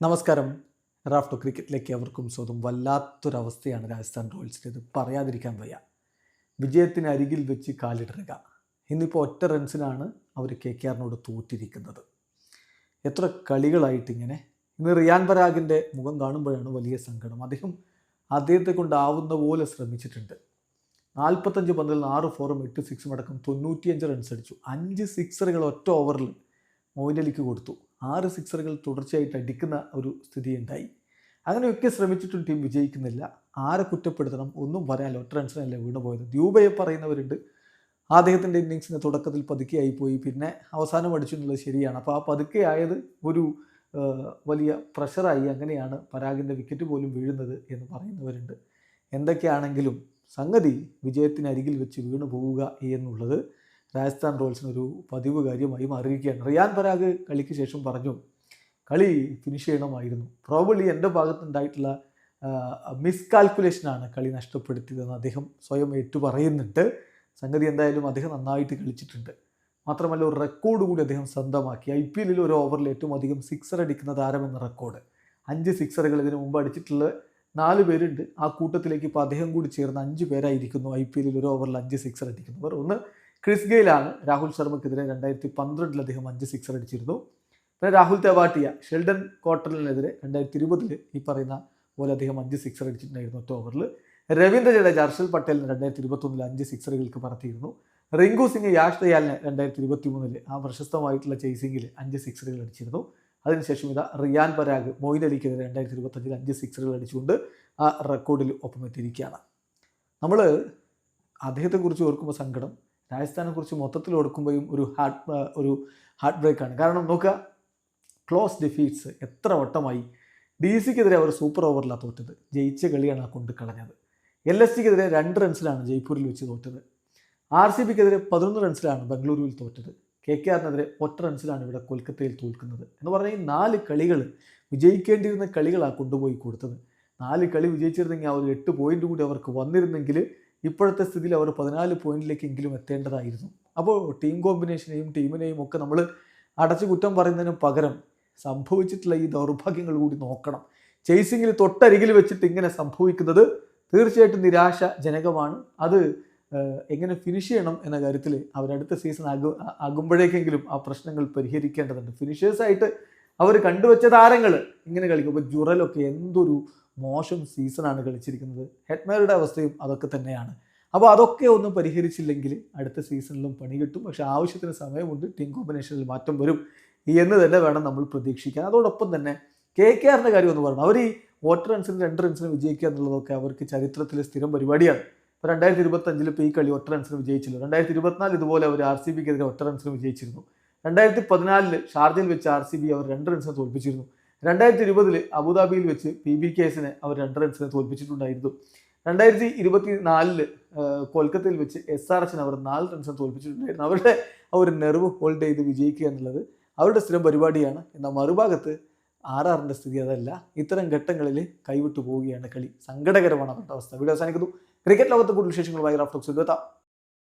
നമസ്കാരം. റാഫ്റ്റോ ക്രിക്കറ്റിലേക്ക് അവർക്കും സ്വന്തം വല്ലാത്തൊരവസ്ഥയാണ് രാജസ്ഥാൻ റോയൽസിന്റെത് പറയാതിരിക്കാൻ വയ്യ. വിജയത്തിന് അരികിൽ വെച്ച് കാലിടറുക ഇന്നിപ്പോൾ ഒറ്റ റൺസിനാണ് അവർ കെ കെ ആറിനോട് തോറ്റിരിക്കുന്നത്. എത്ര കളികളായിട്ട് ഇങ്ങനെ. ഇന്ന് റിയാൻ പരാഗിന്റെ മുഖം കാണുമ്പോഴാണ് വലിയ സങ്കടം. അദ്ദേഹം അദ്ദേഹത്തെ കൊണ്ടാവുന്ന പോലെ ശ്രമിച്ചിട്ടുണ്ട്. നാൽപ്പത്തഞ്ച് പന്തിൽ നിന്ന് ആറ് ഫോറും എട്ട് സിക്സും അടക്കം തൊണ്ണൂറ്റിയഞ്ച് റൺസ് അടിച്ചു അഞ്ച് സിക്സറുകൾ ഒറ്റ ഓവറിൽ മോയിൻ അലിക്ക് കൊടുത്തു. ആറ് സിക്സറുകൾ തുടർച്ചയായിട്ട് അടിക്കുന്ന ഒരു സ്ഥിതിയുണ്ടായി. അങ്ങനെയൊക്കെ ശ്രമിച്ചിട്ടും ടീം വിജയിക്കുന്നില്ല. ആരെ കുറ്റപ്പെടുത്തണം ഒന്നും പറയാനില്ല. ഒറ്റ റൺസിനല്ല വീണ് പോയത്. ദ്യൂബയെ പറയുന്നവരുണ്ട് അദ്ദേഹത്തിന്റെ ഇന്നിങ്സിന് തുടക്കത്തിൽ പതുക്കെയായി പോയി പിന്നെ അവസാനം അടിച്ചു എന്നുള്ളത് ശരിയാണ്. അപ്പോൾ ആ പതുക്കെ ആയത് ഒരു വലിയ പ്രഷറായി അങ്ങനെയാണ് പരാഗിന്റെ വിക്കറ്റ് പോലും വീഴുന്നത് എന്ന് പറയുന്നവരുണ്ട്. എന്തൊക്കെയാണെങ്കിലും സംഗതി വിജയത്തിന് അരികിൽ വെച്ച് വീണു പോവുക എന്നുള്ളത് രാജസ്ഥാൻ റോയൽസിനൊരു പതിവ് കാര്യമായി മാറിയിരിക്കുകയാണ്. റിയാൻ പരാഗ് കളിക്ക് ശേഷം പറഞ്ഞു കളി ഫിനിഷ് ചെയ്യണമായിരുന്നു. പ്രോബബ്ലി എന്റെ ഭാഗത്തുണ്ടായിട്ടുള്ള മിസ്കാൽക്കുലേഷനാണ് കളി നഷ്ടപ്പെടുത്തിയതെന്ന് അദ്ദേഹം സ്വയം ഏറ്റു പറയുന്നുണ്ട്. സംഗതി എന്തായാലും അദ്ദേഹം നന്നായിട്ട് കളിച്ചിട്ടുണ്ട്. മാത്രമല്ല ഒരു റെക്കോർഡ് കൂടി അദ്ദേഹം സ്വന്തമാക്കി. ഐ പി എല്ലിൽ ഒരു ഓവറിൽ ഏറ്റവും അധികം സിക്സർ അടിക്കുന്ന താരമെന്ന റെക്കോർഡ് അഞ്ച് സിക്സറുകൾ ഇതിനു മുമ്പ് അടിച്ചിട്ടുള്ള നാല് പേരുണ്ട്. ആ കൂട്ടത്തിലേക്ക് ഇപ്പോൾ അദ്ദേഹം കൂടി ചേർന്ന് അഞ്ച് പേരായിരിക്കുന്നു. ഐ പി എല്ലിൽ ഒരു ഓവറിൽ അഞ്ച് സിക്സർ അടിക്കുന്നവർ. ഒന്ന് ക്രിസ് ഗെയിലാണ് രാഹുൽ ശർമ്മക്കെതിരെ രണ്ടായിരത്തി പന്ത്രണ്ടിൽ അദ്ദേഹം അഞ്ച് സിക്സർ അടിച്ചിരുന്നു. പിന്നെ രാഹുൽ തെവാട്ടിയ ഷെൽഡൻ കോട്ടലിനെതിരെ രണ്ടായിരത്തി ഇരുപതിൽ ഈ പറയുന്ന പോലെ അദ്ദേഹം അഞ്ച് സിക്സർ അടിച്ചിട്ടുണ്ടായിരുന്നു ഓവറിൽ രവീന്ദ്ര ജഡേജ ഹർഷൽ പട്ടേലിന് രണ്ടായിരത്തി ഇരുപത്തൊന്നിൽ അഞ്ച് സിക്സറുകൾക്ക് പറത്തിയിരുന്നു. റിങ്കു സിംഗ് യാഷ് ദയാലിന് രണ്ടായിരത്തി ഇരുപത്തി മൂന്നിൽ ആ പ്രശസ്തമായിട്ടുള്ള ചേസിംഗിൽ അഞ്ച് സിക്സറുകൾ അടിച്ചിരുന്നു. അതിനുശേഷം ഇതാ റിയാൻ പരാഗ് മൊയ്ൻ അലിക്കെതിരെ രണ്ടായിരത്തി ഇരുപത്തഞ്ചിൽ അഞ്ച് സിക്സറുകൾ അടിച്ചുകൊണ്ട് ആ റെക്കോർഡിൽ ഒപ്പമെത്തിയിരിക്കുകയാണ്. നമ്മൾ അദ്ദേഹത്തെക്കുറിച്ച് ഓർക്കുമ്പോൾ സങ്കടം രാജസ്ഥാനെ കുറിച്ച് മൊത്തത്തിൽ ഓർക്കുമ്പോഴും ഒരു ഹാർട്ട് ഒരു ഹാർട്ട് ബ്രേക്കാണ് കാരണം നോക്കുക ക്ലോസ് ഡിഫീറ്റ്സ് എത്ര വട്ടമായി ഡി സിക്കെതിരെ അവർ സൂപ്പർ ഓവറിലാണ് തോറ്റത്. ജയിച്ച കളിയാണ് ആ കൊണ്ട് കളഞ്ഞത്. എൽ എസ് സിക്കെതിരെ രണ്ട് റൺസിലാണ് ജയ്പൂരിൽ വെച്ച് തോറ്റത്. ആർ സി ബിക്കെതിരെ പതിനൊന്ന് റൺസിലാണ് ബംഗളൂരുവിൽ തോറ്റത്. കെ കെ ആറിനെതിരെ ഒറ്റ റൺസിലാണ് ഇവിടെ കൊൽക്കത്തയിൽ തോൽക്കുന്നത്. എന്ന് പറഞ്ഞാൽ ഈ നാല് കളികൾ വിജയിക്കേണ്ടിയിരുന്ന കളികളാണ് കൊണ്ടുപോയി കൊടുത്തത്. നാല് കളി വിജയിച്ചിരുന്നെങ്കിൽ ആ ഒരു എട്ട് പോയിന്റ് കൂടി അവർക്ക് വന്നിരുന്നെങ്കിൽ ഇപ്പോഴത്തെ സ്ഥിതിയിൽ അവർ പതിനാല് പോയിന്റിലേക്കെങ്കിലും എത്തേണ്ടതായിരുന്നു. അപ്പോൾ ടീം കോമ്പിനേഷനെയും ടീമിനെയും ഒക്കെ നമ്മൾ അടച്ചു കുറ്റം പറയുന്നതിന് പകരം സംഭവിച്ചിട്ടുള്ള ഈ ദൗർഭാഗ്യങ്ങൾ കൂടി നോക്കണം. ചേസിങ്ങിൽ തൊട്ടരികിൽ വെച്ചിട്ട് ഇങ്ങനെ സംഭവിക്കുന്നത് തീർച്ചയായിട്ടും നിരാശജനകമാണ്. അത് എങ്ങനെ ഫിനിഷ് ചെയ്യണം എന്ന കാര്യത്തിൽ അവരടുത്ത സീസൺ ആകു ആകുമ്പോഴേക്കെങ്കിലും ആ പ്രശ്നങ്ങൾ പരിഹരിക്കേണ്ടതുണ്ട്. ഫിനിഷേഴ്സായിട്ട് അവർ കണ്ടുവച്ച താരങ്ങൾ ഇങ്ങനെ കളിക്കും. ഇപ്പോൾ ജുറലൊക്കെ എന്തൊരു മോശം സീസണാണ് കളിച്ചിരിക്കുന്നത്. ഹെഡ്മേറുടെ അവസ്ഥയും അതൊക്കെ തന്നെയാണ്. അപ്പോൾ അതൊക്കെ ഒന്നും പരിഹരിച്ചില്ലെങ്കിൽ അടുത്ത സീസണിലും പണി കിട്ടും. പക്ഷേ ആവശ്യത്തിന് സമയമുണ്ട്. ടീം കോമ്പിനേഷനിൽ മാറ്റം വരും എന്ന് തന്നെ വേണം നമ്മൾ പ്രതീക്ഷിക്കാൻ. അതോടൊപ്പം തന്നെ കെ കെ ആറിന്റെ കാര്യം ഒന്ന് പറഞ്ഞു അവർ ഈ വോട്ട് റൺസിന് രണ്ട് റൺസിന് വിജയിക്കുക എന്നുള്ളതൊക്കെ അവർക്ക് ചരിത്രത്തിലെ സ്ഥിരം പരിപാടിയാണ്. ഇപ്പോൾ രണ്ടായിരത്തി ഇരുപത്തഞ്ചിൽ ഇപ്പോൾ ഈ കളി ഒറ്റ റൺസിന് വിജയിച്ചില്ല. രണ്ടായിരത്തി ഇരുപത്തിനാല് ഇതുപോലെ അവർ ആർ സി ബിക്കെതിരെ ഒറ്റ റൺസിന് വിജയിച്ചിരുന്നു. രണ്ടായിരത്തി പതിനാലിൽ ഷാർജയിൽ വെച്ച് ആർ സി ബി അവർ രണ്ട് റൺസിന് തോൽപ്പിച്ചിരുന്നു. രണ്ടായിരത്തി ഇരുപതിൽ അബുദാബിയിൽ വെച്ച് പി ബി കേസിനെ അവർ രണ്ട് റൺസിനെ തോൽപ്പിച്ചിട്ടുണ്ടായിരുന്നു. രണ്ടായിരത്തി ഇരുപത്തി നാലിൽ കൊൽക്കത്തയിൽ വെച്ച് എസ് ആർ എച്ചിന് അവർ നാല് റൺസിന് തോൽപ്പിച്ചിട്ടുണ്ടായിരുന്നു. അവരുടെ ആ ഒരു നെർവ് ഹോൾഡ് ചെയ്ത് വിജയിക്കുക എന്നുള്ളത് അവരുടെ സ്ഥിരം പരിപാടിയാണ്. എന്നാൽ മറുഭാഗത്ത് ആർ ആറിന്റെ സ്ഥിതി അതല്ല. ഇത്തരം ഘട്ടങ്ങളിൽ കൈവിട്ടു പോവുകയാണ് കളി. സങ്കടകരമാണ് അവരുടെ അവസ്ഥ. വീഡിയോ അവസാനിക്കുന്നു. ക്രിക്കറ്റ് ലോകത്തെ കൂടുതൽ വിശേഷങ്ങളുമായി റാഫ്റ്റോക്സ് എത്താം.